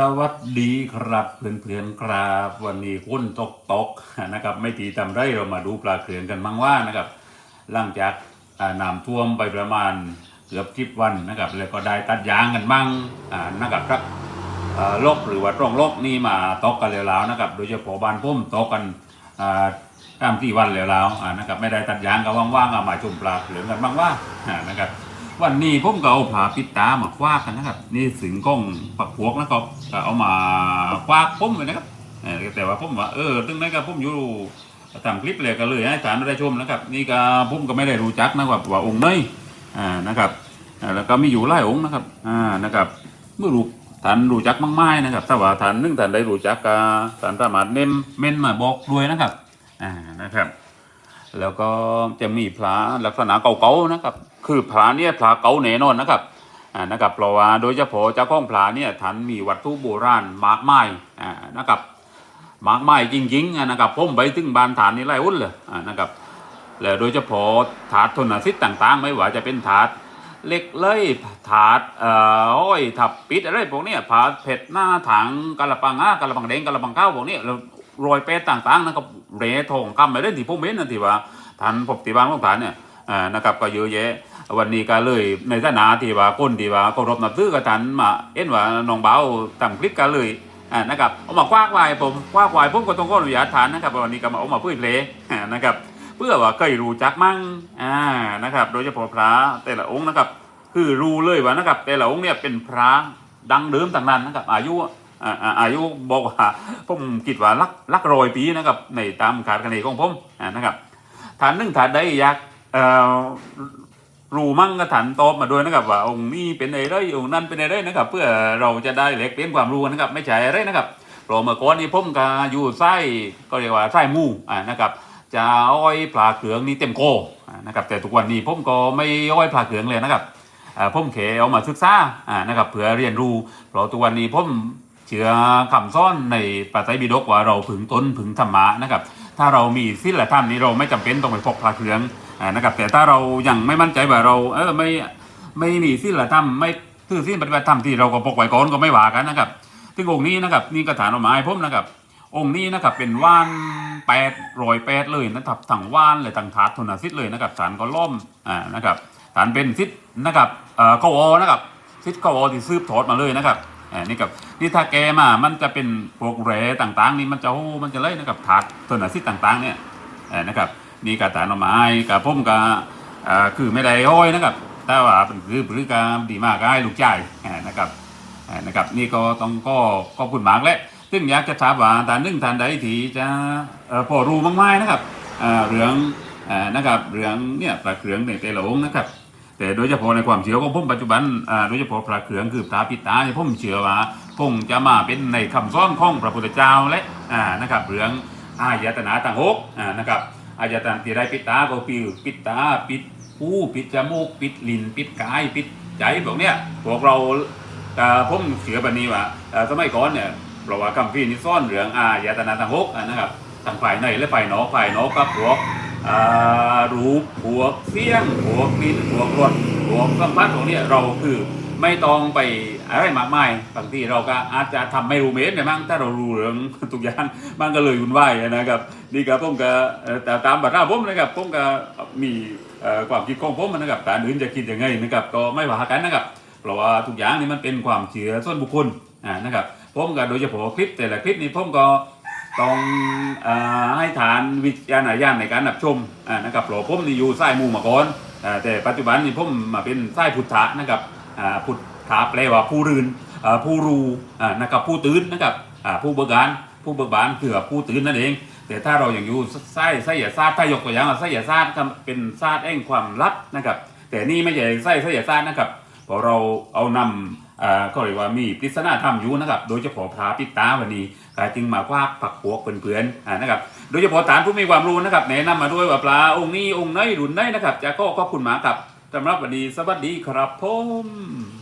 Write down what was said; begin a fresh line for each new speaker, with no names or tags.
สวัสดีครับเพื่อนๆครับวันนี้คุณตกตกนะครับไม่ตีทำไรเรามาดูปลาเขื่อนกันบ้างว่านะครับหลังจากน้ำท่วมไปประมาณเกือบทิบวันนะครับแล้วก็ได้ตัดยางกันบ้างนะครับครับลกหรือว่าตรงลกนี่มาตกกันแล้วนะครับ โดยเฉพาะบ้านพุ่มตกกันตามที่วันแล้วๆอ่านะครับไม่ได้ตัดยางก็ว่างๆเอามาชมปลาเขื่อนกันบ้างว่านะครับ วันนี้ผมก็เอาผาปิดตามาคว้ากันนะครับ นี่สิงกล้องปักพวกนะครับก็เอามาคว้าผมเลยนะครับแต่ว่าผมว่าเออตึงนั้นก็ผมอยู่ทำคลิปเลยก็เลยให้ฐานได้ชมนะครับ นี่ก็ผมก็ไม่ได้รู้จักนะครับว่าองค์ไหนอ่านะครับแล้วก็มีอยู่หลายองค์นะครับอ่านะครับเมื่อรู้ฐานรู้จักมากมายนะครับ ถ้าว่าฐานนึ่งฐานได้รู้จักก็ฐานสามารถเน้มเม้นมาบอกด้วยนะครับอ่านะครับ แล้วก็จะมีพระลักษณะเก่าๆนะครับ คือพระเนี่ยพระเก่าแน่นอนนะครับอ่านะครับเพราะว่าโดยเฉพาะเจ้าของพระเนี่ยท่านมีวัตถุโบราณมากมายอ่านะครับมากมายจริงๆนะครับผมไปถึงบานฐานนี่ไล่อุ่นเลยอ่านะครับแล้วโดยเฉพาะถาดทนสิทธิ์ต่างๆ ไม่ว่าจะเป็นถาดเล็กเลยถาดเอ่ออ้อยถับปิดอะไรพวกนี้ผาเผ็ดหน้าถังกะละปังอะกะละปังแดงกะละปังข้าวพวกนี้แล้ว รอยเป็ดต่างๆนะครับเรทองคำไปเล่นที่พวกเม้นนะที่ว่าท่านพบที่บ้านของท่านเนี่ยนะครับก็เยอะแยะวันนี้ก็เลยในฐานะที่ว่าคนที่ว่าเคารพนับถือกับท่านมาเอ็นว่าน้องเบาตั้งคลิปกันเลยนะครับเอามาคว้าควายผมคว้าควายผมก็ต้องขออนุญาตทานนะครับวันนี้ก็มาเอามาพูดเพลงอ่านะครับ เพื่อว่าเคยรู้จักมั่งอ่านะครับ โดยเฉพาะพระแต่ละองค์นะครับ คือรู้เลยว่านะครับ แต่ละองค์เนี่ยเป็นพระดังเดิมต่างนั้นนะครับ อายุ อ่าอ่าอายุบอกว่าผมคิดว่าลักลักรอยปีนะครับในตามขาดคะเนของผมอ่านะครับฐานหนึ่งฐานใดอยากอ่อรู้มั่งก็ฐานตอบมาด้วยนะครับว่าองค์นี้เป็นอะไรองค์นั้นเป็นอะไรนะครับ เพื่อเราจะได้แลกเปลี่ยนความรู้นะครับ ไม่ใช่อะไรนะครับเพราะเมื่อก่อนนี้ผมก็อยู่ไส้ก็เรียกว่าไส้มูอ่านะครับจะอ้อยปลาเขืองนี่เต็มโกนะครับแต่ทุกวันนี้ผมก็ไม่อ้อยปลาเขืองเลยนะครับอ่าผมเขเอามาศึกษาอ่านะครับเพื่อเรียนรู้เพราะทุกวันนี้ผม เชื่อคำซ่อนในปาไตรปิฎกว่าเราผึงต้นผึงธรรมะนะครับ ถ้าเรามีศีลธรรมนี้เราไม่จำเป็นต้องไปพกพระเครื่องนะครับ แต่ถ้าเรายังไม่มั่นใจว่าเราเออไม่ไม่มีศีลธรรมไม่ถือศีลปฏิบัติธรรมที่เราก็พกไว้ก่อนก็ไม่ว่ากันนะครับซึ่งองค์นี้นะครับนี่กระถานออกมาให้ผมนะครับ องค์นี้นะครับเป็นว่านแปดรอยแปดเลยนะครับทั้งว่านเลยทั้งถาดทุนสิทธิ์เลยนะครับฐานก็ล่มอ่านะครับฐานเป็นสิทธิ์นะครับเอ่อเข้าอนะครับสิทธิเขาอที่ซืบถอดมาเลยนะครับ อ่านี่กับนี่ถ้าแกมา มันจะเป็นพวกแร่ต่างๆ นี่มันจะโอ้มันจะเลยนะครับถาดทุนสิทธิ์ต่างๆ เนี่ยอ่านะครับนี่กระถานออกมาให้กับผมกับอ่าคือไม่ได้ห้อยนะครับแต่ว่าเป็นคือพฤติกรรมดีมากก็ให้ลูกชายอ่นะครับนะครับนี่ก็ต้องก็ขอบคุณมากและซึ่งอยากจะถามว่าทานนึ่งทานใดที่จะผ่อพอรู้มากๆนะครับเรื่องนะครับเรื่องเนี่ยปลาเขื่องในแต่ลงนะครับ แต่โดยเฉพาะในความเชื่อของผมปัจจุบันอ่าโดยเฉพาะปลาเขื่องคือปลาปิตาเนี่ยผมเชื่อว่าคงจะมาเป็นในคำสอนของพระพุทธเจ้าและอ่านะครับเรื่องอายตนะต่างหกอ่านะครับอายตนะที่ได้ปิดตาก็คือปิดตาปิดหูปิดจมูกปิดลิ้นปิดกายปิดใจพวกเนี้ยพวกเราแต่ผมเชื่อแบบนี้ว่าอ่อสมัยก่อนเนี่ยเพราะว่าคำพีร์นี่ซ่อนเรื่องอายตนะทางหกอะนะครับทางฝ่ายในและฝ่ายนอกฝ่ายนอกก็พวก รูปพวกเสียงพวกลิ่นพวกรสพวกสัมผัสของนี่เราคือไม่ต้องไปอะไรมากมายบางทีเราก็อาจจะทำไม่รู้เมตรเนี่ยมั้งถ้าเรารู้เรื่องทุกอย่างมันก็เลยวุ่นวายนะครับนี่ครับผมก็แต่ตามบัตรผมนะครับผมก็มีความคิดของผมนะครับแต่อื่นจะคิดยังไงนะครับก็ไม่ว่ากันนะครับเพราะว่าทุกอย่างนี่มันเป็นความเชื่อส่วนบุคคลนะครับผมก็โดยเฉพาะคลิปแต่ละคลิปนี้ผมก็ ต้องอให้ฐานวิจารณญาณในการรับชมนะครับเพราะผมนี่อยู่สายมูมาก่อนอแต่ปัจจุบันนี่ผมมาเป็นสายพุทธะนะครับพุทธะแปลว่าผู้รื่นผู้รู้นะครับผู้ตื่นนะครับผู้เบิกบานผู้เบิกบานคือผู้ตื่นนั่นเอง แต่ถ้าเราอย่างอยู่ไส้ไส้ยาซาดถ้ายกตัวอย่างไส้ยาซาดเป็นซาดแห่งความลับนะครับ แต่นี่ไม่ใช่ไส้ไส้ยาซาดนะครับ พอเราเอานำอ่าก็เรียกว่ามีปริศนาธรรมอยู่นะครับ โดยเฉพาะพระปิตาวันนี้กายจึงมาว่าปักพวกเพื่อนๆอ่านะครับ โดยเฉพาะฐานผู้มีความรู้นะครับแนะนำมาด้วยว่าปลาองค์นี้องค์ไหนรุ่นไหนนะครับจะก็ขอบคุณหมาครับสำหรับวันนี้สวัสดีครับผม